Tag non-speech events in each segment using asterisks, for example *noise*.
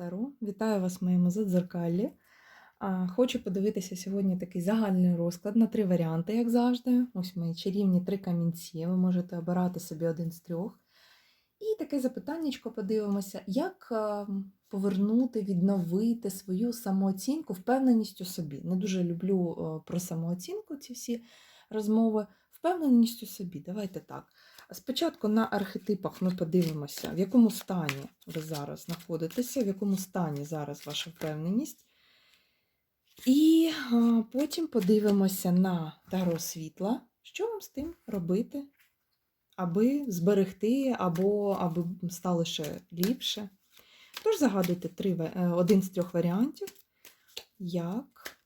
Таро. Вітаю вас в моєму задзеркаллі. Хочу подивитися сьогодні такий загальний розклад на три варіанти, як завжди. Ось мої чарівні три камінці. Ви можете обирати собі один з трьох. І таке запитаннячко подивимося, як повернути, відновити свою самооцінку, впевненість у собі. Не дуже люблю про самооцінку ці всі розмови. Впевненість у собі. Давайте так. Спочатку на архетипах ми подивимося, в якому стані ви зараз знаходитеся, в якому стані зараз ваша впевненість. І потім подивимося на таро світла, що вам з тим робити, аби зберегти або аби стало ще ліпше. Тож загадуйте три, е, один з трьох варіантів, як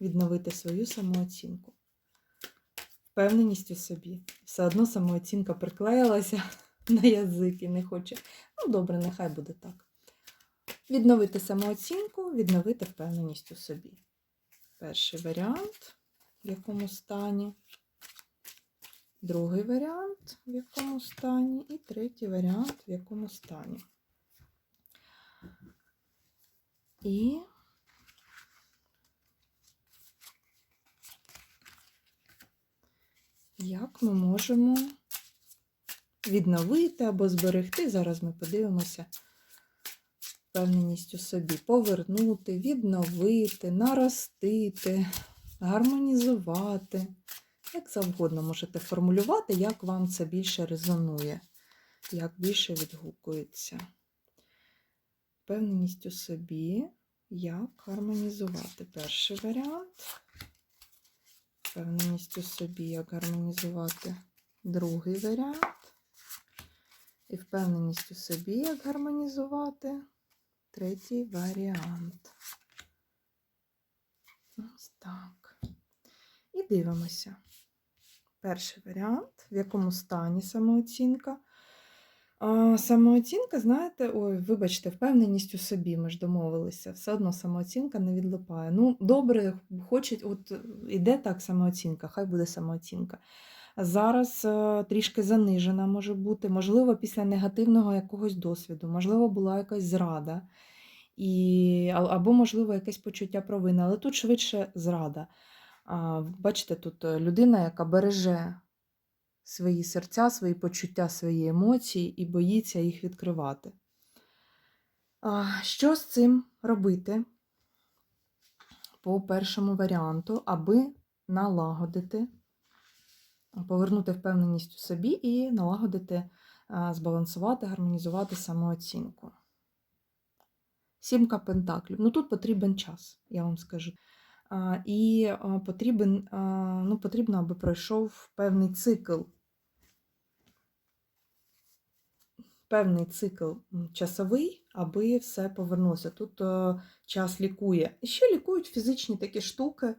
відновити свою самооцінку впевненість у собі. Все одно самооцінка приклеїлася *laughs* на язик і не хоче. Ну, добре, нехай буде так. Відновити самооцінку, відновити впевненість у собі. Перший варіант, в якому стані. Другий варіант, в якому стані, і третій варіант, в якому стані. І як ми можемо відновити або зберегти. Зараз ми подивимося впевненість у собі, повернути, відновити, наростити, гармонізувати. Як завгодно можете формулювати, як вам це більше резонує, як більше відгукується. Впевненість у собі, як гармонізувати. Перший варіант впевненість у собі, як гармонізувати другий варіант. І впевненість у собі, як гармонізувати третій варіант. Ось так. І дивимося. Перший варіант, в якому стані самооцінка. А, самооцінка, знаєте, ой, вибачте, впевненість у собі, ми ж домовилися. Все одно самооцінка не відлипає. Ну, добре, хочуть, от іде так самооцінка, хай буде самооцінка. Зараз е, трішки занижена може бути, можливо, після негативного якогось досвіду, можливо, була якась зрада, і, або, можливо, якесь почуття провини, але тут швидше зрада. А, бачите, тут е, людина, яка береже свої серця, свої почуття, свої емоції і боїться їх відкривати. Що з цим робити по першому варіанту, аби налагодити, повернути впевненість у собі і налагодити, збалансувати, гармонізувати самооцінку? Сімка пентаклів. Ну тут потрібен час, я вам скажу. І потрібен, ну, потрібно, аби пройшов певний цикл певний цикл часовий, аби все повернулося. Тут е, час лікує. І ще лікують фізичні такі штуки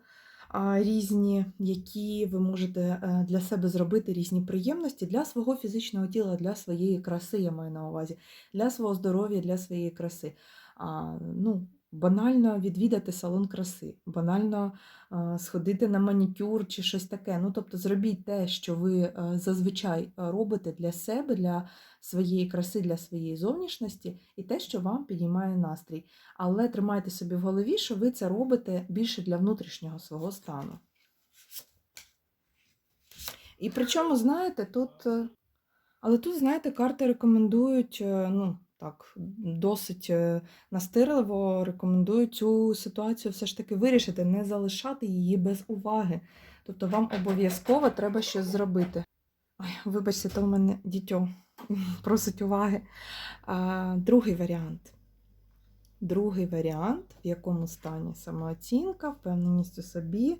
різні, які ви можете е, для себе зробити різні приємності для свого фізичного тіла, для своєї краси, я маю на увазі, для свого здоров'я, для своєї краси. А, ну, Банально відвідати салон краси, банально сходити на манікюр чи щось таке. Ну, тобто, зробіть те, що ви зазвичай робите для себе, для своєї краси, для своєї зовнішності, і те, що вам підіймає настрій. Але тримайте собі в голові, що ви це робите більше для внутрішнього свого стану. І причому, знаєте, тут. е, Але тут, знаєте, карти рекомендують, е, ну, так, досить е, настирливо рекомендують цю ситуацію все ж таки вирішити, не залишати її без уваги. Тобто вам обов'язково треба щось зробити. Ой, вибачте, то в мене дітьо *laughs* просить уваги. А, другий варіант. Другий варіант, в якому стані самооцінка, впевненість у собі.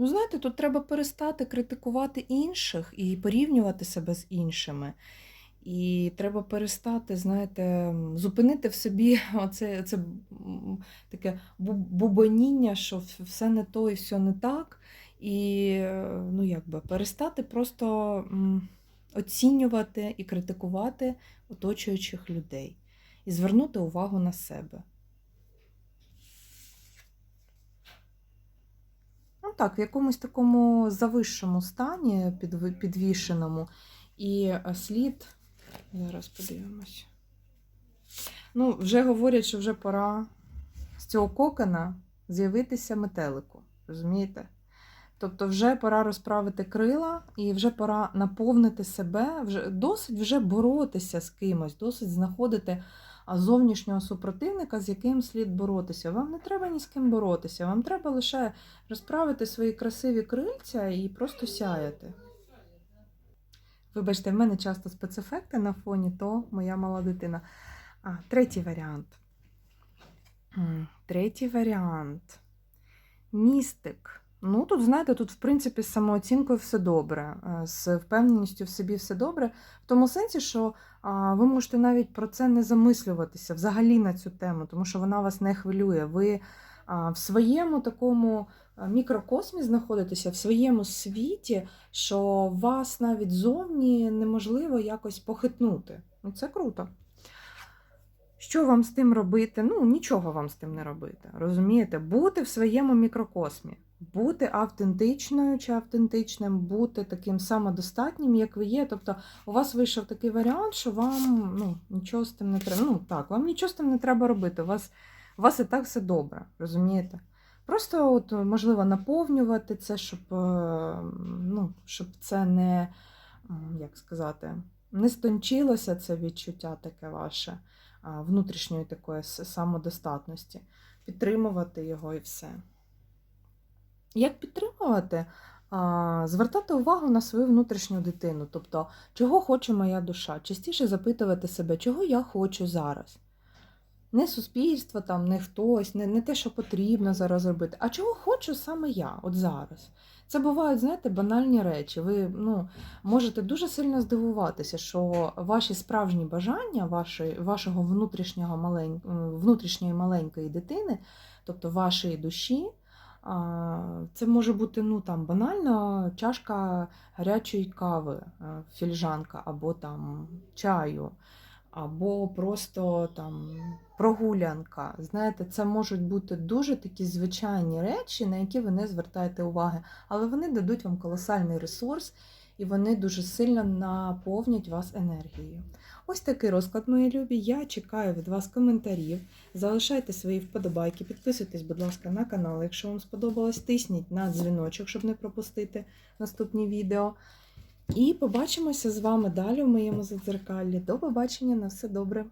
Ну, знаєте, тут треба перестати критикувати інших і порівнювати себе з іншими. І треба перестати, знаєте, зупинити в собі *laughs* оце, оце таке бубоніння, що все не то і все не так. І е, ну, якби, перестати просто оцінювати і критикувати оточуючих людей. І звернути увагу на себе. Так, в якомусь такому завищому стані, підвішеному, і е, слід Зараз подивимось. Ну, вже говорять, що вже пора з цього кокона з'явитися метелику. Розумієте? Тобто вже пора розправити крила і вже пора наповнити себе, вже досить вже боротися з кимось, досить знаходити зовнішнього супротивника, з яким слід боротися. Вам не треба ні з ким боротися, вам треба лише розправити свої красиві крильця і просто сяяти. Вибачте, в мене часто спецефекти на фоні, то моя мала дитина. А, третій варіант. Третій варіант. Містик. Ну, тут, знаєте, тут, в принципі, з самооцінкою все добре, е, з впевненістю в собі все добре. В тому сенсі, що ви можете навіть про це не замислюватися взагалі на цю тему, тому що вона вас не хвилює. Ви в своєму такому мікрокосмі знаходитеся, в своєму світі, що вас навіть зовні неможливо якось похитнути. Ну, це круто. Що вам з тим робити? Ну, нічого вам з тим не робити. Розумієте? Бути в своєму мікрокосмі, бути автентичною чи автентичним, бути таким самодостатнім, як ви є. Тобто, у вас вийшов такий варіант, що вам ну, нічого з тим не треба. Ну так, вам нічого з тим не треба робити. У вас, у вас і так все добре, розумієте? Просто, от, можливо, наповнювати це, щоб, е, ну, щоб це не, як сказати, не стончилося це відчуття таке ваше внутрішньої такої самодостатності, підтримувати його і все. Як підтримувати? Звертати увагу на свою внутрішню дитину, тобто, чого хоче моя душа, частіше запитувати себе, чого я хочу зараз. Не суспільство, там, не хтось, не, не те, що потрібно зараз робити, а чого хочу саме я, от зараз. Це бувають, знаєте, банальні речі. Ви ну, можете дуже сильно здивуватися, що ваші справжні бажання, ваші, вашого внутрішнього малень, внутрішньої маленької дитини, тобто вашої душі, це може бути ну, там, банально чашка гарячої кави, е, фільжанка, або там чаю, або просто там прогулянка. Знаєте, це можуть бути дуже такі звичайні речі, на які ви не звертаєте уваги, але вони дадуть вам колосальний ресурс і вони дуже сильно наповнять вас енергією. Ось такий розклад, мої любі. Я чекаю від вас коментарів. Залишайте свої вподобайки, підписуйтесь, будь ласка, на канал. Якщо вам сподобалось, тисніть на дзвіночок, щоб не пропустити наступні відео. І побачимося з вами далі в моєму задзеркаллі. До побачення, на все добре!